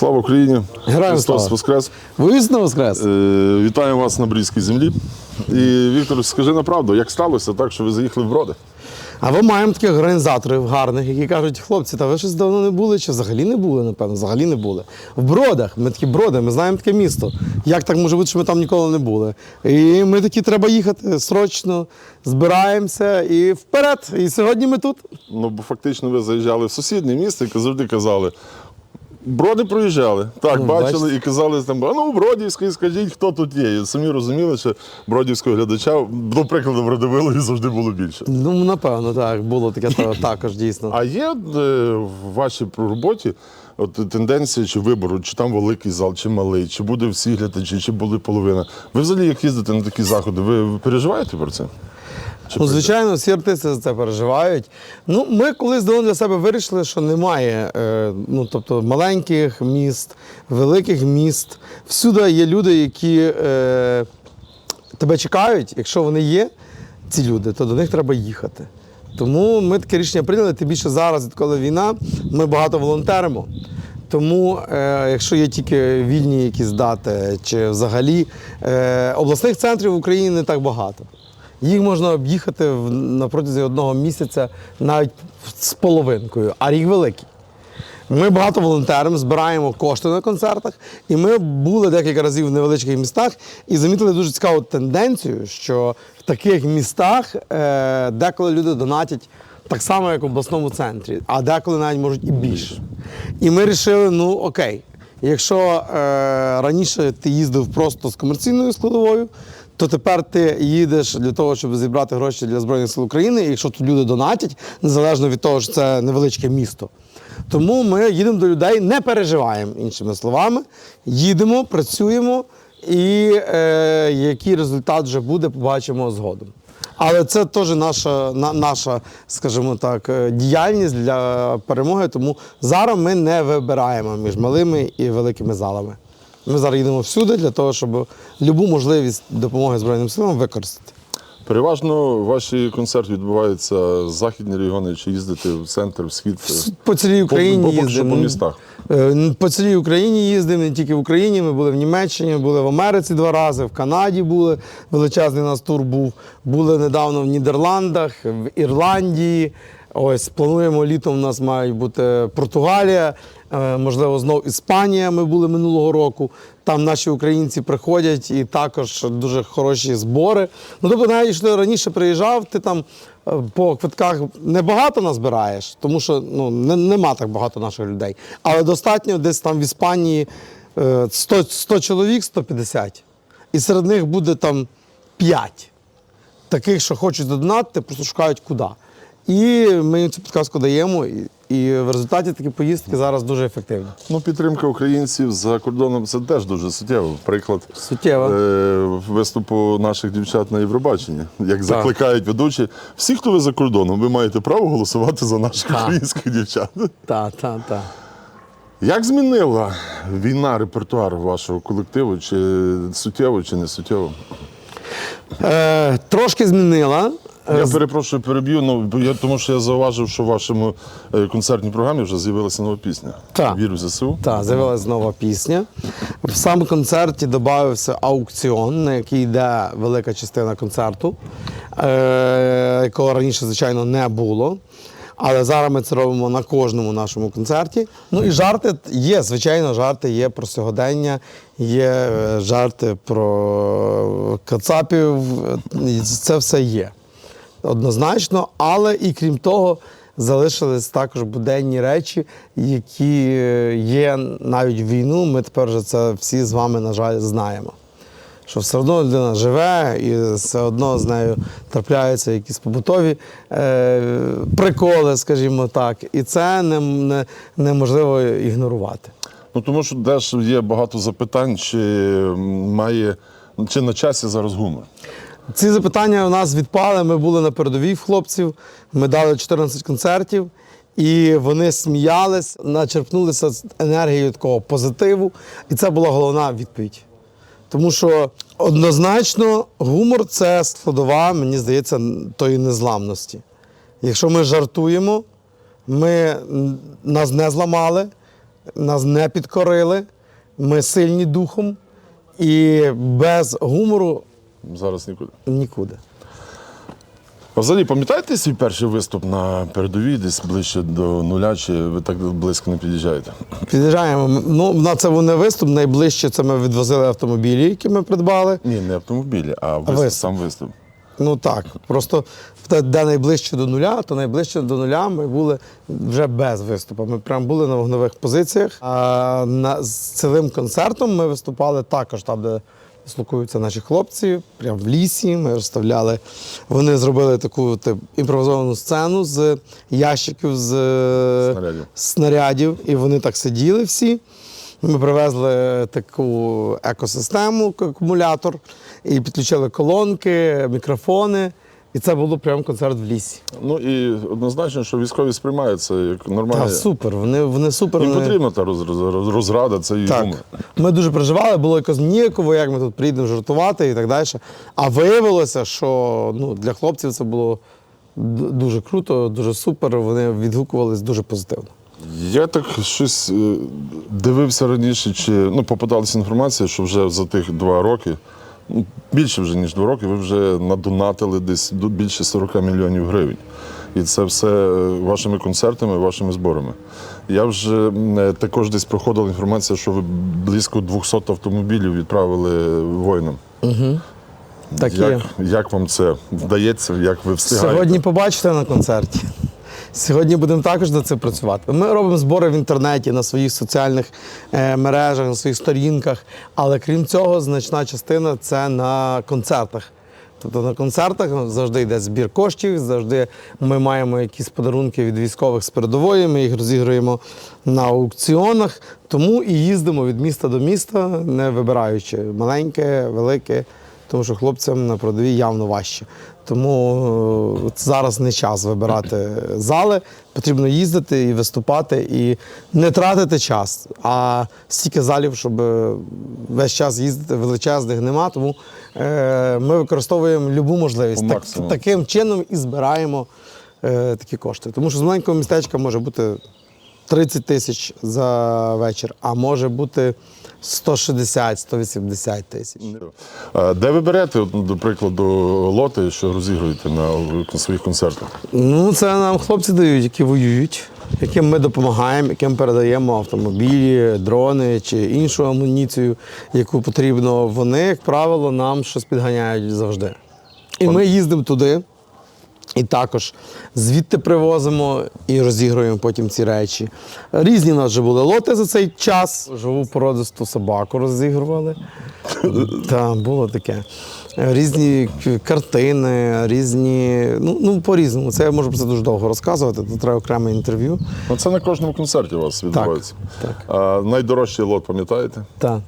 Слава Україні! Героям слава! Воскрес! Висно воскрес. Е, вітаю вас на Брізькій землі. І Віктор, скажи на правду, як сталося так, що ви заїхали в броди? А ви маємо таких організаторів гарних, які кажуть, хлопці, та ви щось давно не були, чи взагалі не були, напевно, взагалі не були. В бродах, ми такі броди, ми знаємо таке місто. Як так може бути, що ми там ніколи не були? І ми такі треба їхати срочно, збираємося і вперед. І сьогодні ми тут. Ну, бо фактично ви заїжджали в сусіднє місто і завжди казали. Броди проїжджали. Так, Ну, бачили бачите. і казали там, а ну, Бродівський, скажіть, хто тут є. І самі розуміли, що бродівського глядача, до прикладу, в Радивилові завжди було більше. Ну, напевно, так, було таке також дійсно. А є е, в вашій роботі от, тенденція чи вибору, чи там великий зал, чи малий, чи буде всі глядачі, чи буде половина. Ви взагалі, як їздите на такі заходи, ви переживаєте про це? Ну, звичайно, всі артисти за це переживають. Ну, ми колись давно для себе вирішили, що немає е, ну, тобто, маленьких міст, великих міст. Всюди є люди, які е, тебе чекають. Якщо вони є, ці люди, то до них треба їхати. Тому ми таке рішення прийняли. Тим більше зараз, відколи війна, ми багато волонтеримо. Тому, е, якщо є тільки вільні якісь дати, чи взагалі е, обласних центрів в Україні не так багато. Їх можна об'їхати на протязі одного місяця навіть з половинкою, а рік великий. Ми багато волонтеримо, збираємо кошти на концертах, і ми були декілька разів в невеличких містах і замітили дуже цікаву тенденцію, що в таких містах е, деколи люди донатять так само, як в обласному центрі, а деколи навіть можуть і більше. І ми вирішили, ну окей, якщо е, раніше ти їздив просто з комерційною складовою, то тепер ти їдеш для того, щоб зібрати гроші для Збройних сил України, і якщо тут люди донатять, незалежно від того, що це невеличке місто. Тому ми їдемо до людей, не переживаємо, іншими словами, їдемо, працюємо, і е, який результат вже буде, побачимо згодом. Але це теж наша, на, наша, скажімо так, е, діяльність для перемоги. Тому зараз ми не вибираємо між малими і великими залами. Ми зараз їдемо всюди для того, щоб любу можливість допомоги Збройним силам використати. Переважно ваші концерти відбуваються в західні регіони, чи їздите в центр, в схід? По цілій Україні По- їздимо. по містах. Е, По цілій Україні їздимо, не тільки в Україні. Ми були в Німеччині, були в Америці два рази, в Канаді були. Величезний нас тур був. Були недавно в Нідерландах, в Ірландії. Ось плануємо літом. У нас мають бути Португалія, можливо, знов Іспанія. Ми були минулого року. Там наші українці приходять і також дуже хороші збори. Ну тобто, навіть якщо ти раніше приїжджав, ти там е, по квитках небагато назбираєш, тому що ну, не, нема так багато наших людей. Але достатньо десь там в Іспанії е, 100, 100 чоловік, 150. І серед них буде там 5 таких, що хочуть задонатити, просто шукають куди. І ми їм цю підказку даємо, і, в результаті такі поїздки зараз дуже ефективні. Ну, підтримка українців за кордоном це теж дуже суттєво. Приклад Суттєво. е, виступу наших дівчат на Євробаченні. Як закликають ведучі, всі, хто ви за кордоном, ви маєте право голосувати за наших Так. українських дівчат. Так, так, так. Як змінила війна репертуар вашого колективу? Чи суттєво, чи не суттєво? Е, трошки змінила. Е, Я перепрошую, переб'ю, ну, бо я, тому що я зауважив, що в вашому е, концертній програмі вже з'явилася нова пісня. Так. Вірю в ЗСУ. Так, з'явилася нова пісня. В сам концерті додався аукціон, на який йде велика частина концерту, е, якого раніше, звичайно, не було. Але зараз ми це робимо на кожному нашому концерті. Ну і жарти є, звичайно, жарти є про сьогодення, є е, жарти про кацапів. е, Це все є однозначно, але і крім того, залишились також буденні речі, які е, є навіть війну. Ми тепер вже це всі з вами, на жаль, знаємо. Що все одно людина живе, і все одно з нею трапляються якісь побутові е, приколи, скажімо так, і це не, не, неможливо ігнорувати. Ну тому що теж є багато запитань, чи має чи на часі зараз гумор. Ці запитання у нас відпали. Ми були на передовій хлопців. Ми дали 14 концертів, і вони сміялись, начерпнулися з енергією такого позитиву. І це була головна відповідь. Тому що однозначно гумор це складова, мені здається, тої незламності. Якщо ми жартуємо, ми нас не зламали, нас не підкорили, ми сильні духом, і без гумору Зараз нікуди. нікуди. А взагалі, пам'ятаєте свій перший виступ на передовій, десь ближче до нуля, чи ви так близько не під'їжджаєте? Під'їжджаємо. Ну, на це не виступ. Найближче це ми відвозили автомобілі, які ми придбали. Ні, не автомобілі, а виступ, виступ. сам виступ. Ну так, просто де найближче до нуля, то найближче до нуля ми були вже без виступу. Ми прям були на вогневих позиціях. А на, з цілим концертом ми виступали також там, де дислокуються наші хлопці, прямо в лісі. Ми розставляли. Вони зробили таку тип, імпровізовану сцену з ящиків з Снарядів. снарядів, і вони так сиділи всі. Ми привезли таку екосистему, акумулятор, і підключили колонки, мікрофони. І це було прямо концерт в лісі. Ну і однозначно, що військові сприймають це як нормально. Так, супер. Вони, вони супер. Їм вони- потрібна та роз, роз, розрада, це і Так. гумор. Ми дуже переживали, було якось ніяково, як ми тут приїдемо жартувати і так далі. А виявилося, що ну, для хлопців це було дуже круто, дуже супер. Вони відгукувались дуже позитивно. Я так щось е, дивився раніше, чи ну, попадалася інформація, що вже за тих два роки, більше вже ніж два роки, ви вже надонатили десь більше 40 мільйонів гривень. І це все е, вашими концертами, вашими зборами. Я вже е, також десь проходила інформація, що ви близько 200 автомобілів відправили воїнам. Так як, є. як вам це вдається, як ви встигаєте? Сьогодні побачите на концерті. Сьогодні будемо також над цим працювати. Ми робимо збори в інтернеті на своїх соціальних е, мережах, на своїх сторінках. Але крім цього, значна частина це на концертах. Тобто на концертах завжди йде збір коштів, завжди ми маємо якісь подарунки від військових з передової, ми їх розігруємо на аукціонах, тому і їздимо від міста до міста, не вибираючи маленьке, велике тому що хлопцям на продові явно важче. Тому е, зараз не час вибирати зали. Потрібно їздити і виступати, і не тратити час. А стільки залів, щоб е, весь час їздити, величезних нема. Тому е, ми використовуємо любу можливість. Так, таким чином і збираємо такі кошти. Тому що з маленького містечка може бути 30 тисяч за вечір, а може бути 160-180 тисяч. Де ви берете, до прикладу, лоти, що розігруєте на, своїх концертах? Ну, це нам хлопці дають, які воюють, яким ми допомагаємо, яким передаємо автомобілі, дрони чи іншу амуніцію, яку потрібно. Вони, як правило, нам щось підганяють завжди. І ми їздимо туди. І також звідти привозимо і розігруємо потім ці речі. Різні в нас вже були лоти за цей час. Живу породисту собаку розігрували. Так, було таке. Різні картини, різні. Ну, ну по-різному. Це я можу про це дуже довго розказувати. Тут треба окреме інтерв'ю. Ну, це на кожному концерті у вас відбувається. так. А, найдорожчий лот, пам'ятаєте? Так.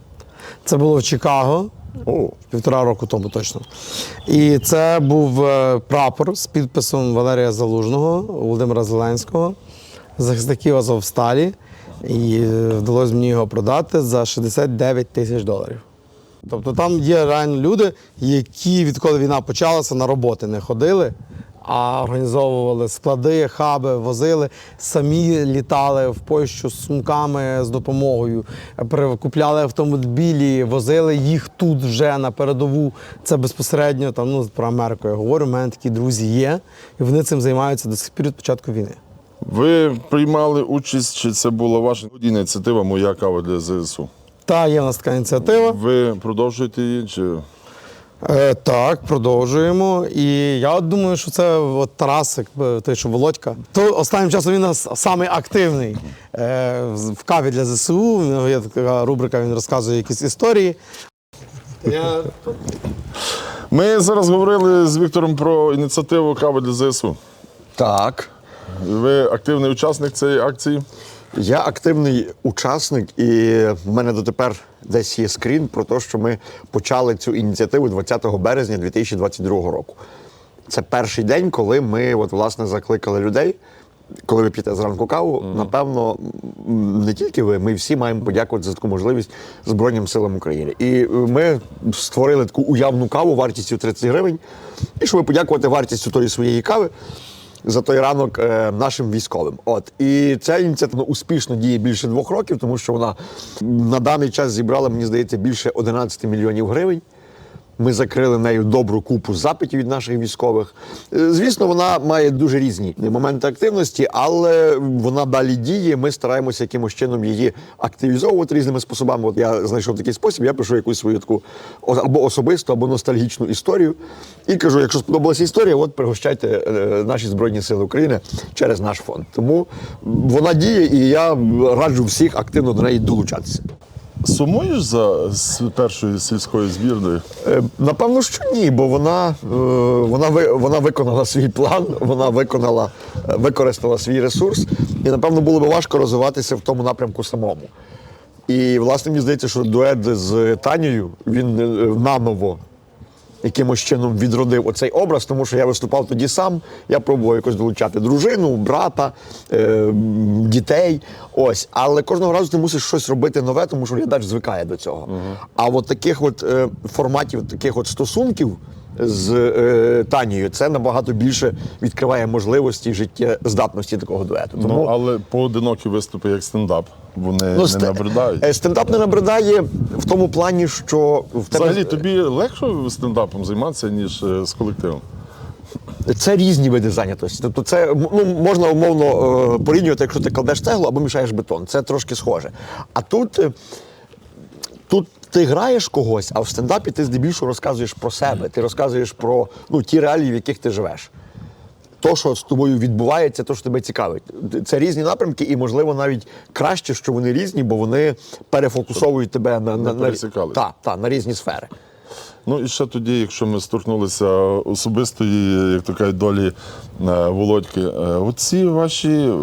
Це було в Чикаго. О, Півтора року тому точно. І це був е, прапор з підписом Валерія Залужного, Володимира Зеленського, захисників Азовсталі. І е, вдалося мені його продати за 69 тисяч доларів. Тобто там є реально люди, які відколи війна почалася, на роботи не ходили, а організовували склади, хаби, возили, самі літали в Польщу з сумками з допомогою, купляли автомобілі, возили їх тут вже на передову. Це безпосередньо там, ну, про Америку я говорю. У мене такі друзі є, і вони цим займаються до сих пір від початку війни. ви приймали участь, чи це була ваша ініціатива Моя кава для ЗСУ? Та є в нас така ініціатива. Ви продовжуєте її? Чи... Е, так, продовжуємо. І я от думаю, що це от Тарас, якби той, що Володька. То останнім часом він у нас самий активний е, в в каві для ЗСУ. У нього є така рубрика, він розказує якісь історії. Я... Ми зараз говорили з Віктором про ініціативу кави для ЗСУ. Так. Ви активний учасник цієї акції. Я активний учасник, і в мене дотепер десь є скрін про те, що ми почали цю ініціативу 20 березня 2022 року. Це перший день, коли ми от, власне закликали людей. Коли ви п'єте зранку каву, напевно, не тільки ви, ми всі маємо подякувати за таку можливість Збройним силам України. І е, ми створили таку уявну каву вартістю 30 гривень. І щоб подякувати вартістю тої своєї кави за той ранок е, нашим військовим. От і ця ініціатива успішно діє більше двох років, тому що вона на даний час зібрала, мені здається, більше 11 мільйонів гривень. Ми закрили нею добру купу запитів від наших військових. Е, Звісно, вона має дуже різні моменти активності, але вона далі діє. Ми стараємося якимось чином її активізовувати різними способами. От я знайшов такий спосіб, я пишу якусь свою таку або особисту, або ностальгічну історію. І кажу: якщо сподобалася історія, от пригощайте е, наші Збройні Сили України через наш фонд. Тому вона діє, і я раджу всіх активно до неї долучатися. Сумуєш за першою сільською збірною? Е, Напевно, що ні, бо вона, е, вона, вона виконала свій план, вона виконала, е, використала свій ресурс, і напевно було б важко розвиватися в тому напрямку самому. І власне мені здається, що дует з Танією він наново якимось чином відродив оцей образ, тому що я виступав тоді сам. Я пробував якось долучати дружину, брата, е, дітей. Ось, але кожного разу ти мусиш щось робити нове, тому що глядач звикає до цього. А от таких от е, форматів, таких от стосунків. З е, Танією це набагато більше відкриває можливості життєздатності такого дуету. Тому Ну, але поодинокі виступи як стендап, вони не ст- набридають. е, стендап не набридає в тому плані, що в тебе Взагалі, тобі легше стендапом займатися, ніж е, з колективом? Це різні види зайнятості. Тобто, це ну, можна умовно е, порівнювати, якщо ти кладеш цеглу або мішаєш бетон. Це трошки схоже. А тут, тут ти граєш когось, а в стендапі ти здебільшого розказуєш про себе. Ти розказуєш про ну, ті реалії, в яких ти живеш. То, що з тобою відбувається, то, що тебе цікавить. Це різні напрямки, і можливо навіть краще, що вони різні, бо вони перефокусовують тебе на, на, на, та, та, на різні сфери. Ну і ще тоді, якщо ми сторкнулися особистої, як то кажуть, долі е, Володьки, е, оці ваші е,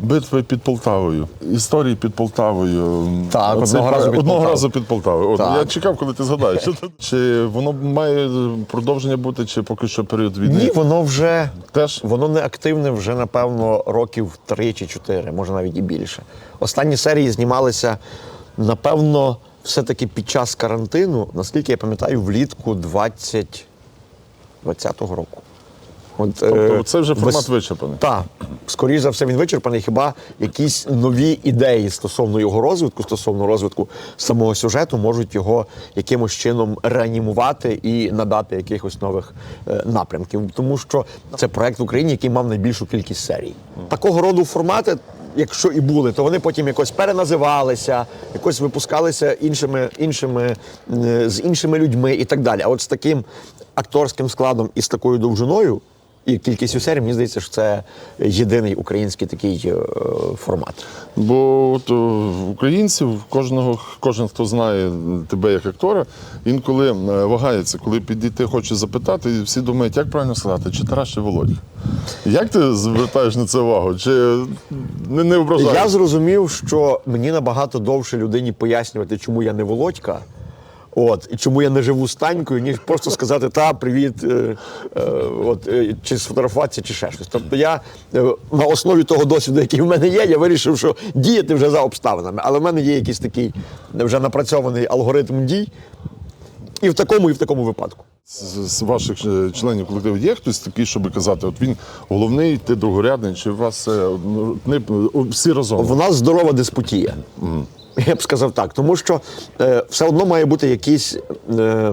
Битви під Полтавою, історії під Полтавою. Так, Оцей одного разу під одного Полтавою. разу під Полтавою. От, Так. я чекав, коли ти згадаєш. чи воно має продовження бути, чи поки що період війни? Ні, воно вже Теж? воно не активне вже, напевно, років 3 чи 4, може навіть і більше. Останні серії знімалися, напевно, все-таки під час карантину, наскільки я пам'ятаю, влітку 20... 20-го року. От, Тобто це вже формат вис- вичерпаний. Так, скоріше за все, він вичерпаний. Хіба якісь нові ідеї стосовно його розвитку, стосовно розвитку самого сюжету, можуть його якимось чином реанімувати і надати якихось нових е, напрямків. Тому що це проект в Україні, який мав найбільшу кількість серій. Такого роду формати. Якщо і були, то вони потім якось переназивалися, якось випускалися іншими, іншими, е, з іншими людьми і так далі. А от з таким акторським складом і з такою довжиною і кількістю серій, мені здається, що це єдиний український такий е, формат. Бо от, українців, кожного, кожен, хто знає тебе як актора, інколи е, вагається, коли підійти хоче запитати, і всі думають, як правильно сказати, чи Тарас, чи Володя. Як ти звертаєш на це увагу? Чи не, не ображаєш? Я зрозумів, що мені набагато довше людині пояснювати, чому я не Володька. От, і чому я не живу з Танькою, ніж просто сказати та привіт, е, е, от, е, чи сфотографуватися, чи ще щось. Тобто я е, на основі того досвіду, який в мене є, я вирішив, що діяти вже за обставинами. Але в мене є якийсь такий вже напрацьований алгоритм дій, і в такому, і в такому випадку. З, з ваших е, членів колективу є хтось такий, щоб казати, от він головний, ти другорядний, чи у вас е, ну, не, всі разом? В нас здорова диспутія. Я б сказав так, тому що е, все одно має бути якийсь е,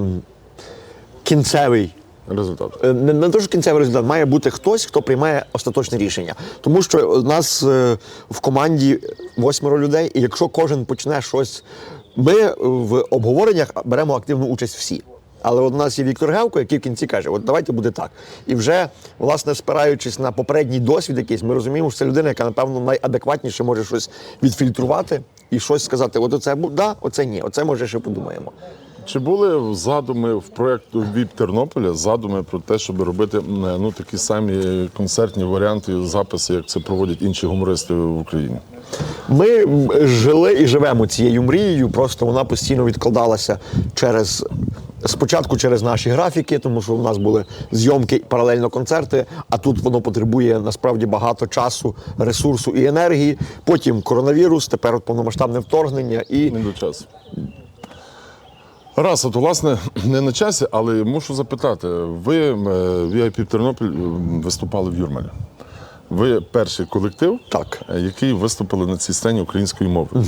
кінцевий. Результат. е, Не, не дуже кінцевий результат, має бути хтось, хто приймає остаточне рішення. Тому що у нас е, в команді восьмеро людей, і якщо кожен почне щось, ми в обговореннях беремо активну участь всі. Але от у нас є Віктор Гевко, який в кінці каже: от давайте буде так. І вже, власне, спираючись на попередній досвід якийсь, ми розуміємо, що це людина, яка, напевно, найадекватніше може щось відфільтрувати і щось сказати: от оце да, оце ні, оце може ще подумаємо. Чи були задуми в проєкту ВІП Тернополя задуми про те, щоб робити ну, такі самі концертні варіанти, записи, як це проводять інші гумористи в Україні? Ми жили і живемо цією мрією, просто вона постійно відкладалася через. Спочатку через наші графіки, тому що у нас були зйомки паралельно концерти, а тут воно потребує насправді багато часу, ресурсу і енергії. Потім коронавірус, тепер повномасштабне вторгнення і Не до часу. Раз, от, власне, не на часі, але мушу запитати: ви е, VIP Тернопіль виступали в Юрмалі. Ви перший колектив, Так. е, який виступили на цій сцені українською мовою.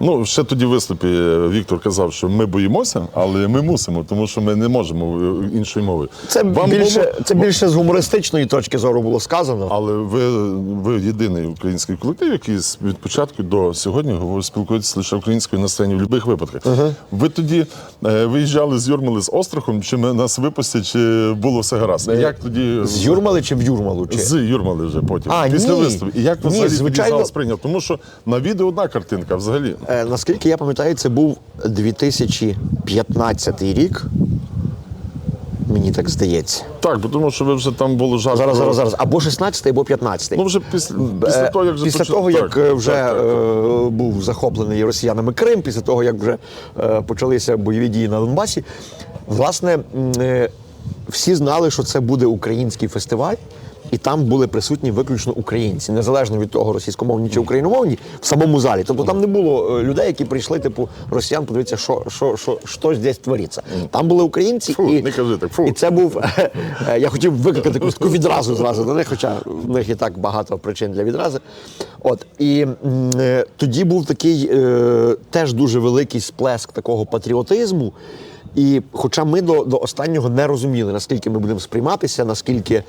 Ну, ще тоді в виступі е, Віктор казав, що ми боїмося, але ми мусимо, тому що ми не можемо е, іншою мовою. це Вам більше, було- це більше з гумористичної точки зору було сказано. Але ви, ви єдиний український колектив, який від початку до сьогодні спілкується лише українською на сцені в будь-яких випадках. Ви тоді виїжджали з Юрмали з Острахом, чи ми нас випустять, чи було все гаразд? Як тоді З Юрмали чи в Юрмалу? Чи? з Юрмали вже потім А, після ні. виступу. І як взагалі звичайно. тоді зал сприйняв? Тому що на відео одна картинка взагалі. Е, наскільки я пам'ятаю, це був 2015 рік. Мені так здається. Так, бо тому що ви вже там було жарко. Зараз, зараз, зараз. Або 16 або 15 Ну вже після, після того, як вже після почали- того, як так, е, вже так, так. е, був захоплений росіянами Крим, після того, як вже е, почалися бойові дії на Донбасі, власне, е, всі знали, що це буде український фестиваль. І там були присутні виключно українці, незалежно від того, російськомовні чи україномовні, в самому залі. Тобто там не було е, людей, які прийшли, типу, росіян, подивитися, що, що, що, що здесь твориться. Там були українці, Фу, і, не кажи так, фу. і це був. е, Я хотів викликати якусь таку відразу зразу до них, хоча в них і так багато причин для відрази. От і е, тоді був такий е, теж дуже великий сплеск такого патріотизму. І хоча ми до, до останнього не розуміли, наскільки ми будемо сприйматися, наскільки.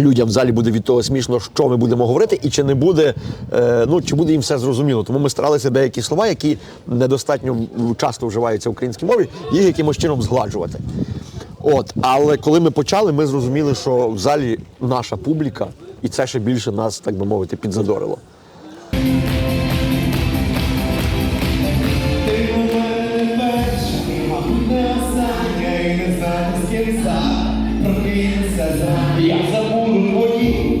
Людям в залі буде від того смішно, що ми будемо говорити, і чи не буде, е, ну чи буде їм все зрозуміло. Тому ми старалися деякі слова, які недостатньо часто вживаються в українській мові, їх якимось чином згладжувати. От, але коли ми почали, ми зрозуміли, що в залі наша публіка, і це ще більше нас, так би мовити, підзадорило. Прокинься за я забуду твої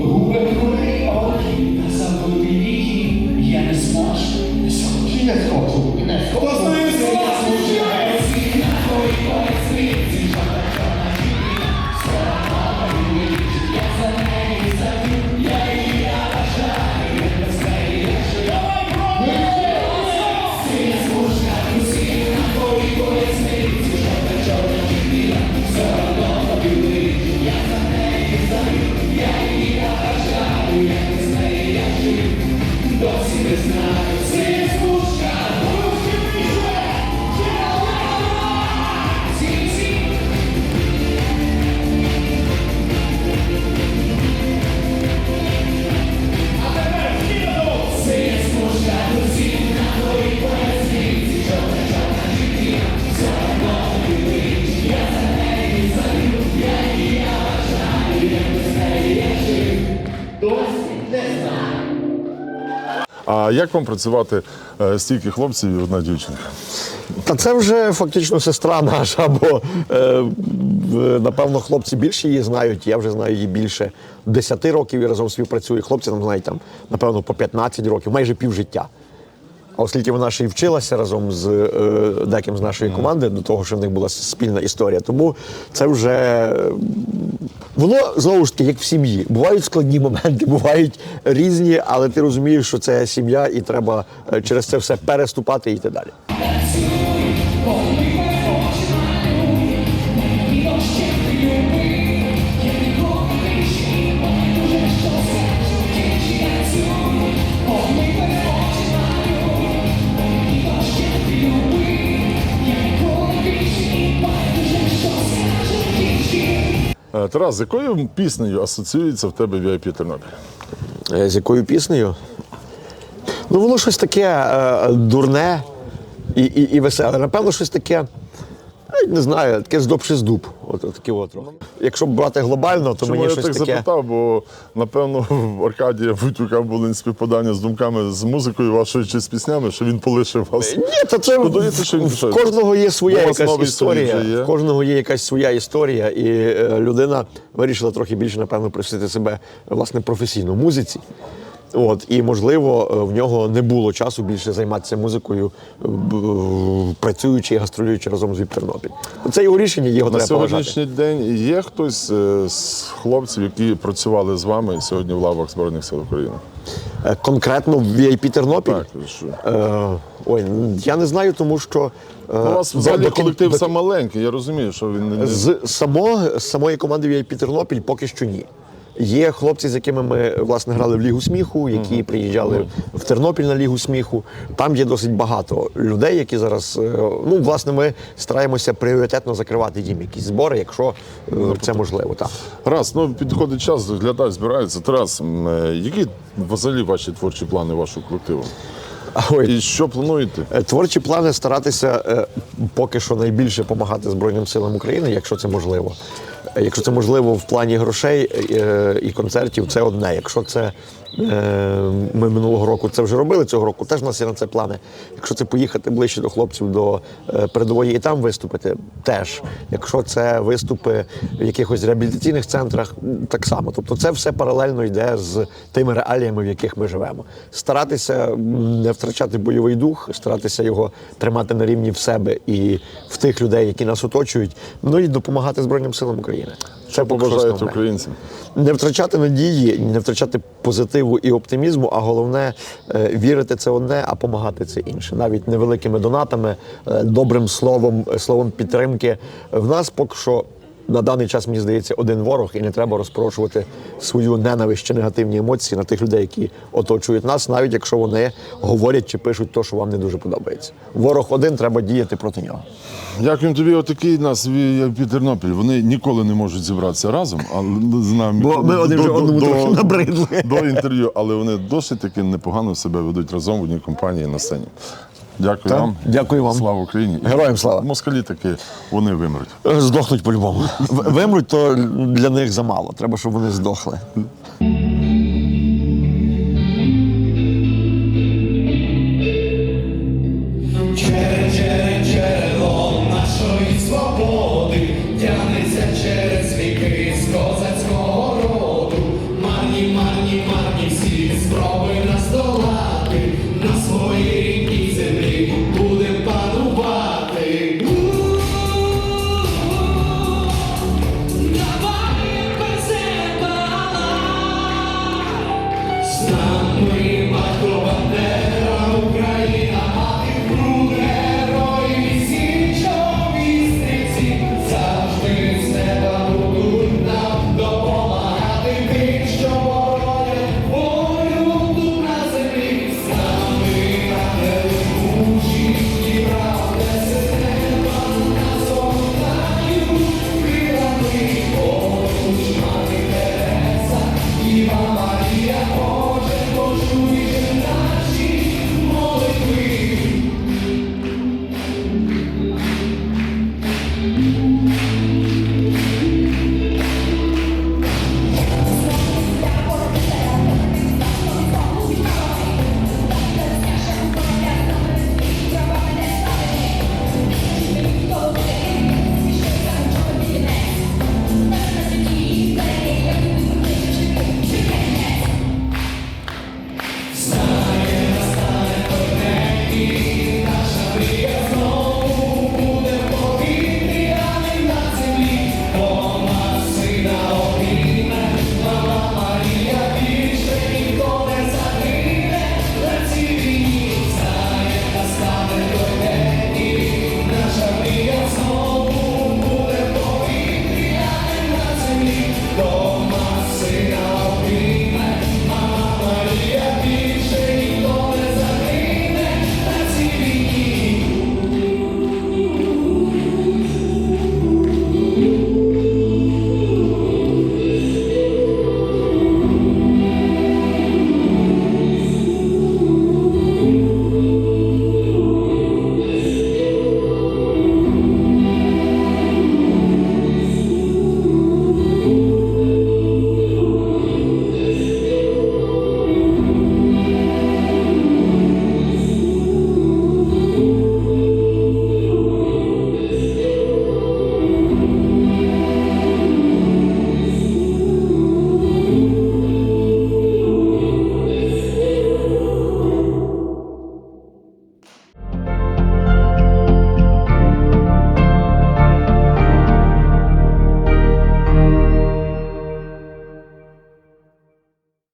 А як вам працювати е, стільки хлопців і одна дівчинка? Та це вже фактично сестра наша, бо е, напевно хлопці більше її знають. Я вже знаю її більше 10 років і разом співпрацюю. Хлопці там знають там, напевно, по 15 років, майже півжиття. А оскільки вона ще й вчилася разом з е, деким з нашої команди, до того, що в них була спільна історія, тому це вже воно знову ж таки, як в сім'ї. Бувають складні моменти, бувають різні, але ти розумієш, що це сім'я, і треба е, через це все переступати і йти далі. Тарас, з якою піснею асоціюється в тебе VIP Тернопіль? Е, З якою піснею? Ну, воно щось таке е, дурне і, і, і веселе. Напевно, щось таке. Е, Не знаю, таке здобши з дуб. От, от таке от трохи. Якщо брати глобально, то Чому мені я щось так таке. запитав, бо напевно в Аркадія Витюка були співпадання з думками з музикою вашою чи з піснями, що він полишив вас. Ні, то це Шкодуєте, що він в пішов? кожного є У своя вас якась новий історія. світ є? В кожного є якась своя історія, і е, людина вирішила трохи більше, напевно, присвятити себе власне професійно музиці. От, і можливо, е, в нього не було часу більше займатися музикою, е, працюючи і гастролюючи разом з Віп Тернопіль. Це його рішення, його На треба поважати. сьогоднішній день є хтось е, з хлопців, які працювали з вами сьогодні в лавах Збройних сил України? Конкретно в VIP Тернопіль. Так, що? Е, ой, я не знаю, тому що е, Ну, у вас взагалі колектив до- маленький, я розумію, що він не З самого з самої команди VIP Тернопіль поки що ні. Є хлопці, з якими ми власне грали в Лігу сміху, які приїжджали в Тернопіль на Лігу сміху. Там є досить багато людей, які зараз. е, Ну, власне, ми стараємося пріоритетно закривати їм якісь збори, якщо е, це можливо. Так. Раз, ну підходить час, глядач збирається. Тарас, е, які взагалі ваші творчі плани вашого колективу? Ой, І що плануєте? Творчі плани старатися поки що найбільше допомагати Збройним силам України, якщо це можливо. Якщо це можливо в плані грошей е, і концертів, це одне. Якщо це ми минулого року це вже робили, цього року теж у нас є на це плани. Якщо це поїхати ближче до хлопців до е, передової і там виступити, теж. Якщо це виступи в якихось реабілітаційних центрах, так само. Тобто це все паралельно йде з тими реаліями, в яких ми живемо. Старатися не втрачати бойовий дух, старатися його тримати на рівні в себе і в тих людей, які нас оточують, ну і допомагати Збройним силам України. Поки побажаєте українцям? Не втрачати надії, не втрачати позитиву і оптимізму, а головне е, вірити це одне, а допомагати це інше. Навіть невеликими донатами, е, добрим словом, е, словом підтримки. В нас поки що. На даний час мені здається один ворог, і не треба розпрошувати свою ненависть чи негативні емоції на тих людей, які оточують нас, навіть якщо вони говорять чи пишуть те, що вам не дуже подобається. Ворог один, треба діяти проти нього. Дякуємо тобі, отакий нас VIP Тернопіль. Вони ніколи не можуть зібратися разом, а з нами Бо ми один вже одному трохи набридли. до інтерв'ю, але вони досить таки непогано себе ведуть разом в одній компанії на сцені. Дякую Та? вам. дякую вам. Слава Україні. Героям слава. Москалі таки вони вимруть. Здохнуть по-любому. Вимруть, то для них замало. Треба, щоб вони здохли.